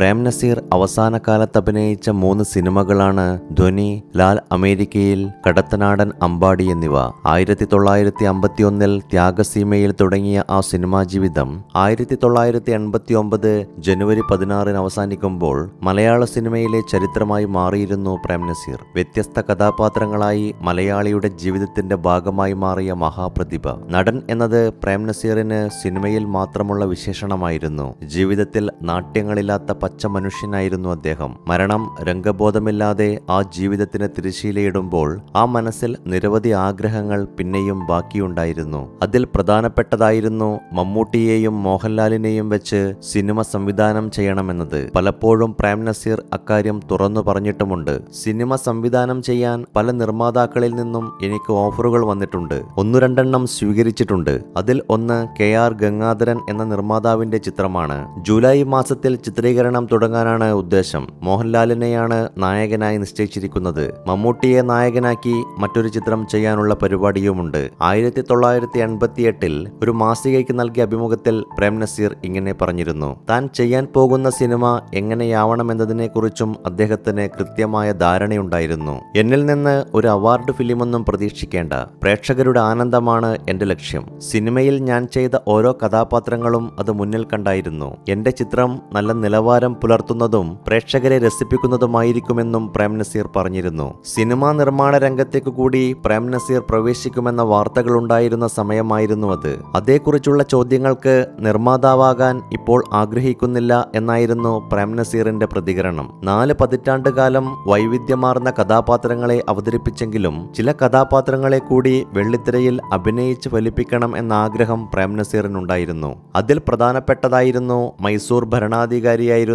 പ്രേം നസീർ അവസാന കാലത്ത് അഭിനയിച്ച മൂന്ന് സിനിമകളാണ് ധ്വനി ലാൽ അമേരിക്കയിൽ കടത്തനാടൻ അമ്പാടി എന്നിവ. ആയിരത്തി തൊള്ളായിരത്തി അമ്പത്തിയൊന്നിൽ ത്യാഗസീമയിൽ തുടങ്ങിയ ആ സിനിമാ ജീവിതം ആയിരത്തി തൊള്ളായിരത്തി എൺപത്തി ഒമ്പത് ജനുവരി പതിനാറിന് അവസാനിക്കുമ്പോൾ മലയാള സിനിമയിലെ ചരിത്രമായി മാറിയിരുന്നു പ്രേം നസീർ വ്യത്യസ്ത കഥാപാത്രങ്ങളായി മലയാളിയുടെ ജീവിതത്തിന്റെ ഭാഗമായി മാറിയ മഹാപ്രതിഭ. നടൻ എന്നത് പ്രേം നസീറിന് സിനിമയിൽ മാത്രമുള്ള വിശേഷണമായിരുന്നു. ജീവിതത്തിൽ നാട്യങ്ങളില്ലാത്ത പച്ച മനുഷ്യനായിരുന്നു അദ്ദേഹം. മരണം രംഗബോധമില്ലാതെ ആ ജീവിതത്തിന് തിരശീലയിടുമ്പോൾ ആ മനസ്സിൽ നിരവധി ആഗ്രഹങ്ങൾ പിന്നെയും ബാക്കിയുണ്ടായിരുന്നു. അതിൽ പ്രധാനപ്പെട്ടതായിരുന്നു മമ്മൂട്ടിയെയും മോഹൻലാലിനെയും വെച്ച് സിനിമ സംവിധാനം ചെയ്യണമെന്നത്. പലപ്പോഴും പ്രേം നസീർ അക്കാര്യം തുറന്നു പറഞ്ഞിട്ടുമുണ്ട്. സിനിമ സംവിധാനം ചെയ്യാൻ പല നിർമ്മാതാക്കളിൽ നിന്നും എനിക്ക് ഓഫറുകൾ വന്നിട്ടുണ്ട്. ഒന്നു രണ്ടെണ്ണം സ്വീകരിച്ചിട്ടുണ്ട്. അതിൽ ഒന്ന് കെ ആർ ഗംഗാധരൻ എന്ന നിർമ്മാതാവിന്റെ ചിത്രമാണ്. ജൂലൈ മാസത്തിൽ ചിത്രീകരണം തുടങ്ങാനാണ് ഉദ്ദേശം. മോഹൻലാലിനെയാണ് നായകനായി നിശ്ചയിച്ചിരിക്കുന്നത്. മമ്മൂട്ടിയെ നായകനാക്കി മറ്റൊരു ചിത്രം ചെയ്യാനുള്ള പരിപാടിയുമുണ്ട്. ആയിരത്തി തൊള്ളായിരത്തി എൺപത്തി എട്ടിൽ ഒരു മാസികയ്ക്ക് നൽകിയ അഭിമുഖത്തിൽ പ്രേം നസീർ ഇങ്ങനെ പറഞ്ഞിരുന്നു. താൻ ചെയ്യാൻ പോകുന്ന സിനിമ എങ്ങനെയാവണമെന്നതിനെക്കുറിച്ചും അദ്ദേഹത്തിന് കൃത്യമായ ധാരണയുണ്ടായിരുന്നു. എന്നിൽ നിന്ന് ഒരു അവാർഡ് ഫിലിമൊന്നും പ്രതീക്ഷിക്കേണ്ട. പ്രേക്ഷകരുടെ ആനന്ദമാണ് എന്റെ ലക്ഷ്യം. സിനിമയിൽ ഞാൻ ചെയ്ത ഓരോ കഥാപാത്രങ്ങളും അത് മുന്നിൽ കണ്ടായിരുന്നു. എന്റെ ചിത്രം നല്ല നിലവാരം പുലർത്തുന്നതും പ്രേക്ഷകരെ രസിപ്പിക്കുന്നതുമായിരിക്കുമെന്നും പ്രേം നസീർ പറഞ്ഞിരുന്നു. സിനിമാ നിർമ്മാണ രംഗത്തേക്ക് കൂടി പ്രേം നസീർ പ്രവേശിക്കുമെന്ന വാർത്തകളുണ്ടായിരുന്ന സമയമായിരുന്നു അത്. അതേക്കുറിച്ചുള്ള ചോദ്യങ്ങൾക്ക് നിർമ്മാതാവാകാൻ ഇപ്പോൾ ആഗ്രഹിക്കുന്നില്ല എന്നായിരുന്നു പ്രേം നസീറിന്റെ പ്രതികരണം. നാല് പതിറ്റാണ്ട് കാലം വൈവിധ്യമാർന്ന കഥാപാത്രങ്ങളെ അവതരിപ്പിച്ചെങ്കിലും ചില കഥാപാത്രങ്ങളെ കൂടി വെള്ളിത്തിരയിൽ അഭിനയിച്ച് ഫലിപ്പിക്കണം എന്ന ആഗ്രഹം പ്രേം നസീറിനുണ്ടായിരുന്നു. അതിൽ പ്രധാനപ്പെട്ടതായിരുന്നു മൈസൂർ ഭരണാധികാരിയായിരുന്ന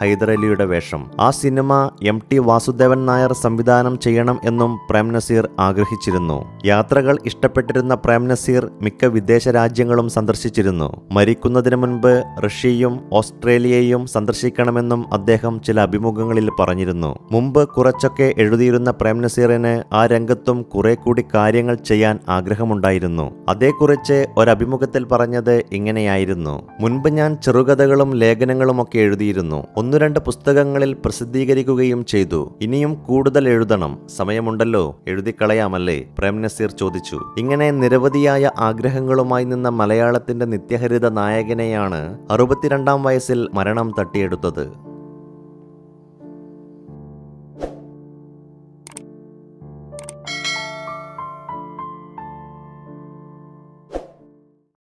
ഹൈദരലിയുടെ വേഷം. ആ cinema M T Vasudevan Nair സംവിധാനം ചെയ്യണം എന്നും പ്രേം നസീർ ആഗ്രഹിച്ചിരുന്നു. യാത്രകൾ ഇഷ്ടപ്പെട്ടിരുന്ന പ്രേം നസീർ മിക്ക വിദേശ രാജ്യങ്ങളും സന്ദർശിച്ചിരുന്നു. മരിക്കുന്നതിന് മുൻപ് റഷ്യയും ഓസ്ട്രേലിയയും സന്ദർശിക്കണമെന്നും അദ്ദേഹം ചില അഭിമുഖങ്ങളിൽ പറഞ്ഞിരുന്നു. മുമ്പ് കുറച്ചൊക്കെ എഴുതിയിരുന്ന പ്രേം നസീറിന് ആ രംഗത്തും കുറെ കൂടി കാര്യങ്ങൾ ചെയ്യാൻ ആഗ്രഹമുണ്ടായിരുന്നു. അതേക്കുറിച്ച് ഒരഭിമുഖത്തിൽ പറഞ്ഞത് ഇങ്ങനെയായിരുന്നു. മുൻപ് ഞാൻ ചെറുകഥകളും ലേഖനങ്ങളും ഒക്കെ എഴുതിയിരുന്നു. ഒന്നു രണ്ട് പുസ്തകങ്ങളിൽ പ്രസിദ്ധീകരിക്കുകയും ചെയ്തു. ഇനിയും കൂടുതൽ എഴുതണം. സമയമുണ്ടല്ലോ. എഴുതിക്കളയാമല്ലേ? പ്രേം നസീർ ചോദിച്ചു. ഇങ്ങനെ നിരവധിയായ ആഗ്രഹങ്ങളുമായി നിന്ന മലയാളത്തിന്റെ നിത്യഹരിത നായകനെയാണ് അറുപത്തിരണ്ടാം വയസ്സിൽ മരണം തട്ടിയെടുത്തത്.